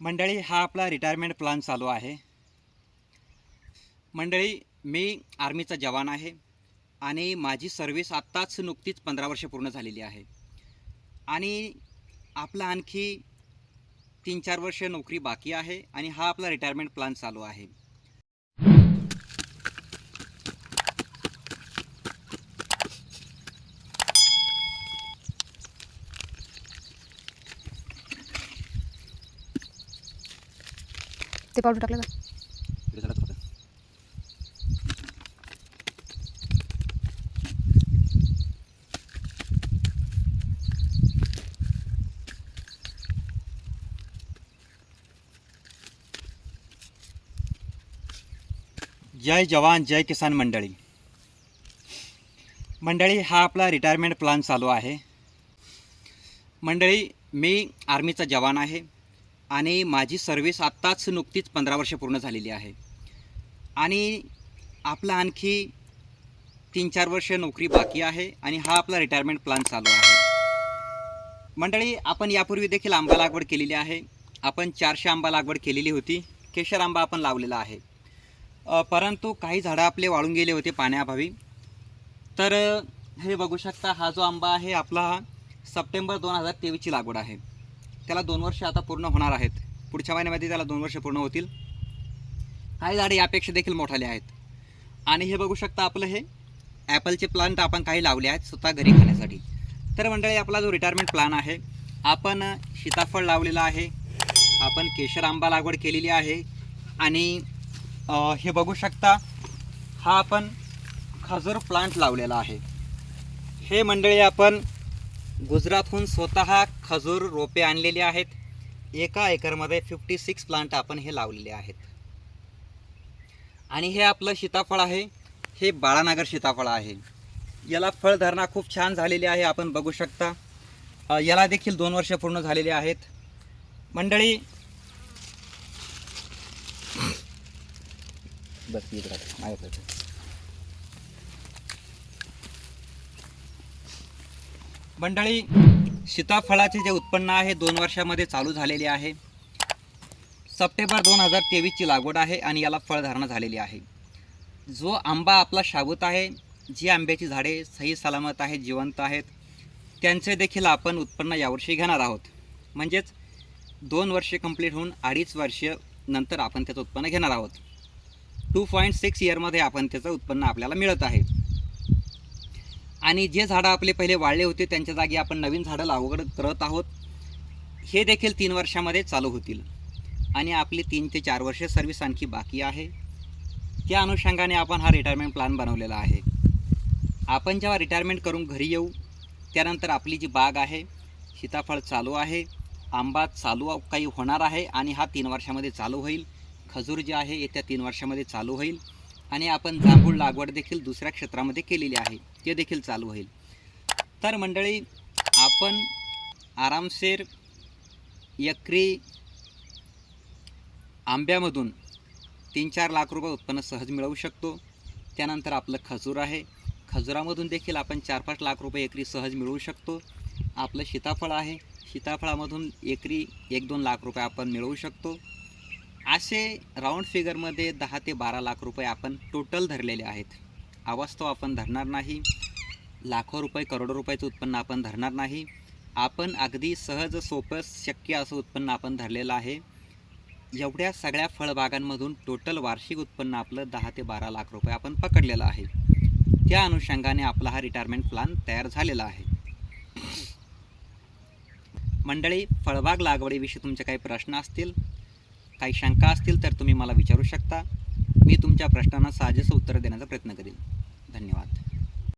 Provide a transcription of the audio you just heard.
मंडळी हा आपला रिटायरमेंट प्लॅन चालू आहे. मंडळी मी आर्मीचा जवान आहे आणि माझी सर्व्हिस आत्ताच नुकतीच पंधरा वर्ष पूर्ण झालेली आहे. आणि आपला आणखी तीन चार वर्ष नोकरी बाकी आहे आणि हा आपला रिटायरमेंट प्लॅन चालू आहे. ते पावडर टाकलं का? जय जवान जय किसान मंडळी. मंडळी हा आपला रिटायरमेंट प्लॅन चालू आहे. मंडळी मी आर्मीचा जवान आहे. आणि माझी सर्व्हिस आत्ताच नुकतीच पंधरा वर्ष पूर्ण झालेली आहे. आणि आपला आणखी तीन चार वर्ष नोकरी बाकी आहे आणि हा आपला रिटायरमेंट प्लॅन चालू आहे. मंडळी आपण यापूर्वी देखील आंबा लागवड केलेली आहे. आपण चारशे आंबा लागवड केलेली होती. केशर आंबा आपण लावलेला आहे. परंतु काही झाडं आपले वाळून गेले होते पाण्याअभावी. तर हे बघू शकता हा जो आंबा आहे आपला सप्टेंबर दोन हजार तेवीसची लागवड आहे. त्याला दोन वर्ष आता पूर्ण होणार आहेत. पुढच्या महिन्यामध्ये त्याला दोन वर्ष पूर्ण होतील. काही झाडे यापेक्षा देखील मोठाले आहेत. आणि हे बघू शकता आपलं हे ॲपलचे प्लांट आपण काही लावले आहेत स्वतः घरी खाण्यासाठी. तर मंडळी आपला जो रिटायरमेंट प्लॅन आहे आपण सीताफळ लावलेलं आहे आपण केशर आंबा लागवड केलेली आहे आणि हे बघू शकता हा आपण खजूर प्लांट लावलेला आहे. हे मंडळी आपण गुजरातहून स्वतः खजूर रोपे आणलेली आहेत. एका एकरमध्ये फिफ्टी सिक्स प्लांट आपण हे लावलेले आहेत. आणि हे आपलं सीताफळ आहे. हे बाळानगर सीताफळ आहे. याला फळधारणा खूप छान झालेली आहे. आपण बघू शकता. याला देखील दोन वर्ष पूर्ण झालेली आहेत. मंडळी बस मंडळी सीताफळाचे जे उत्पन्न आहे दोन वर्षामध्ये चालू झालेले आहे. सप्टेंबर दोन हजार तेवीसची लागवड आहे आणि याला फळधारणा झालेली आहे. जो आंबा आपला शाबूत आहे जी आंब्याची झाडे सही सलामत आहेत जिवंत आहेत त्यांचे देखील आपण उत्पन्न यावर्षी घेणार आहोत. म्हणजेच दोन वर्षे कंप्लीट होऊन अडीच वर्ष नंतर आपण त्याचं उत्पन्न घेणार आहोत. टू पॉईंट सिक्स इयरमध्ये आपण त्याचं उत्पन्न आपल्याला मिळत आहे. आणि जे झाडं आपले पहिले वाढले होते त्यांच्या जागी आपण नवीन झाडं लागवड करत आहोत. हे देखील तीन वर्षामध्ये चालू होतील. आणि आपली तीन ते चार वर्ष सर्व्हिस आणखी बाकी आहे. त्या अनुषंगाने आपण हा रिटायरमेंट प्लॅन बनवलेला आहे. आपण जेव्हा रिटायरमेंट करून घरी येऊ त्यानंतर आपली जी बाग आहे सीताफळ चालू आहे आंबा चालू काही होणार आहे आणि हा तीन वर्षामध्ये चालू होईल. खजूर जे आहे येत्या तीन वर्षामध्ये चालू होईल. आणि आपण जांभूळ लागवड देखील दुसऱ्या क्षेत्रामध्ये केलेली आहे. ते देखील चालू होईल. तर मंडळी आपण आरामशीर एकरी आंब्यामधून तीन चार लाख रुपये उत्पन्न सहज मिळवू शकतो. त्यानंतर आपलं खजूर आहे. खजुरामधून देखील आपण चार पाच लाख रुपये एकरी सहज मिळवू शकतो. आपलं सीताफळ आहे. सीताफळामधून एकरी एक दोन लाख रुपये आपण मिळवू शकतो. असे राऊंड फिगरमध्ये दहा ते बारा लाख रुपये आपण टोटल धरलेले आहेत. अवास्तव आपण धरणार नाही. लाखो रुपये करोडो रुपयाचं उत्पन्न आपण धरणार नाही. आपण अगदी सहज सोपं शक्य असं उत्पन्न आपण धरलेलं आहे. एवढ्या सगळ्या फळबागांमधून टोटल वार्षिक उत्पन्न आपलं दहा ते बारा लाख रुपये आपण पकडलेलं आहे. त्या अनुषंगाने आपला हा रिटायरमेंट प्लॅन तयार झालेला आहे. मंडळी फळबाग लागवडीविषयी तुमचे काही प्रश्न असतील काही शंका असतील तर तुम्ही मला विचारू शकता. मी तुमच्या प्रश्नांना साजेसं उत्तर देण्याचा प्रयत्न करेन. धन्यवाद.